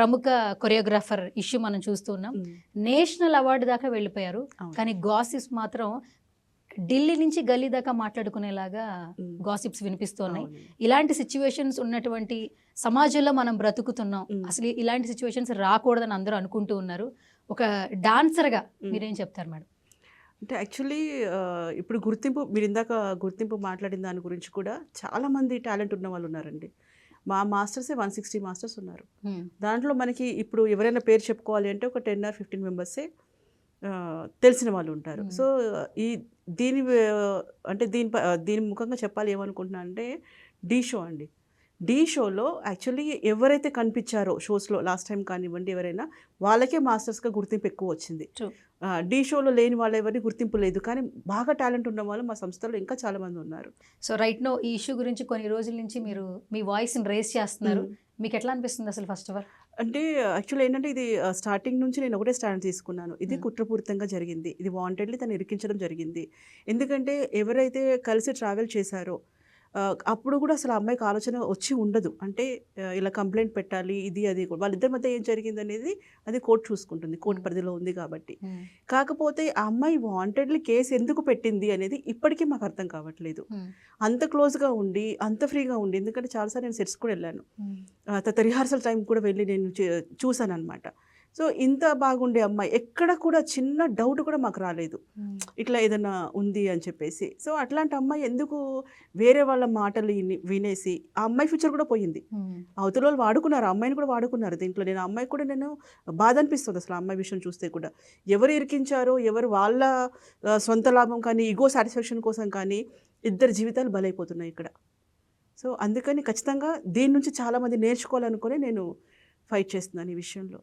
ప్రముఖ choreographer issue మనం చూస్తూ ఉన్నాం నేషనల్ అవార్డు దాకా వెళ్ళిపోయారు. కానీ గాసిప్స్ మాత్రం ఢిల్లీ నుంచి గల్లీ దాకా మాట్లాడుకునేలాగా. గాసిప్స్ వినిపిస్తున్నాయి. ఇలాంటి సిచ్యువేషన్స్ ఉన్నటువంటి సమాజంలో మనం బ్రతుకుతున్నాం. అసలు ఇలాంటి సిచ్యువేషన్స్ రాకూడదని అందరూ అనుకుంటూ ఉన్నారు ఒక డాన్సర్గా. మీరేం చెప్తారు మేడం అంటే యాక్చువల్లీ ఇప్పుడు గుర్తింపు మీరు ఇందాక గుర్తింపు మాట్లాడిన దాని గురించి కూడా చాలా మంది టాలెంట్ ఉన్న వాళ్ళు ఉన్నారండి మా మాస్టర్సే వన్ సిక్స్టీ మాస్టర్స్ ఉన్నారు ఉమ్. దాంట్లో మనకి ఇప్పుడు ఎవరైనా పేరు చెప్పుకోవాలి అంటే ఒక టెన్ ఆర్ ఫిఫ్టీన్ మెంబర్సే తెలిసిన వాళ్ళు ఉంటారు Hmm. సో ఈ దీని అంటే దీని దీని ముఖంగా చెప్పాలి ఏమనుకుంటున్నా అంటే డీ షో అండి డీ షోలో యాక్చువల్లీ ఎవరైతే కనిపించారో షోస్లో లాస్ట్ టైం కానివ్వండి ఎవరైనా వాళ్ళకే మాస్టర్స్గా గుర్తింపు ఎక్కువ వచ్చింది. డీ షోలో లేని వాళ్ళు ఎవరికి గుర్తింపు లేదు. కానీ బాగా టాలెంట్ ఉన్న వాళ్ళు మా సంస్థలో ఇంకా చాలా మంది ఉన్నారు. సో రైట్ నో ఈ ఇష్యూ గురించి కొన్ని రోజుల నుంచి మీరు మీ వాయిస్ రేస్ చేస్తున్నారు. మీకు ఎట్లా అనిపిస్తుంది అసలు ఫస్ట్ ఆఫ్ ఆల్? అంటే యాక్చువల్ ఏంటంటే ఇది స్టార్టింగ్ నుంచి నేను ఒకటే స్టాండ్ తీసుకున్నాను. ఇది. కుట్రపూరితంగా జరిగింది. ఇది వాంటెడ్లీ తను ఇరికించడం జరిగింది. ఎందుకంటే ఎవరైతే కలిసి ట్రావెల్ చేశారో అప్పుడు కూడా అసలు అమ్మాయికి ఆలోచన వచ్చి ఉండదు. అంటే ఇలా కంప్లైంట్ పెట్టాలి ఇది అది వాళ్ళిద్దరి మధ్య ఏం జరిగింది అనేది అది కోర్టు చూసుకుంటుంది. కోర్టు. పరిధిలో ఉంది కాబట్టి. కాకపోతే ఆ అమ్మాయి వాంటెడ్లీ కేసు ఎందుకు పెట్టింది అనేది ఇప్పటికీ మాకు అర్థం కావట్లేదు. అంత క్లోజ్గా ఉండి అంత ఫ్రీగా ఉండి ఎందుకంటే చాలాసార్లు నేను సెట్స్ కూడా వెళ్ళాను. తర్వాత రిహార్సల్ టైం కూడా వెళ్ళి నేను చే- చూశాను అనమాట సో ఇంత బాగుండే అమ్మాయి. ఎక్కడ కూడా చిన్న డౌట్ కూడా మాకు రాలేదు. ఇట్లా ఏదైనా ఉంది అని చెప్పేసి. సో అట్లాంటి అమ్మాయి ఎందుకు వేరే వాళ్ళ మాటలు విని- వినేసి ఆ అమ్మాయి ఫ్యూచర్ కూడా పోయింది. అవతల వాళ్ళు వాడుకున్నారు అమ్మాయిని కూడా వాడుకున్నారు. దీంట్లో నేను అమ్మాయి కూడా నేను బాధ అనిపిస్తుంది అసలు అమ్మాయి విషయం చూస్తే కూడా. ఎవరు ఇరికించారో ఎవరు వాళ్ళ సొంత లాభం కానీ ఈగో సాటిస్ఫాక్షన్ కోసం కానీ ఇద్దరు జీవితాలు బలైపోతున్నాయి ఇక్కడ. సో అందుకని ఖచ్చితంగా దీని నుంచి చాలామంది నేర్చుకోవాలనుకొని నేను ఫైట్ చేస్తున్నాను ఈ విషయంలో.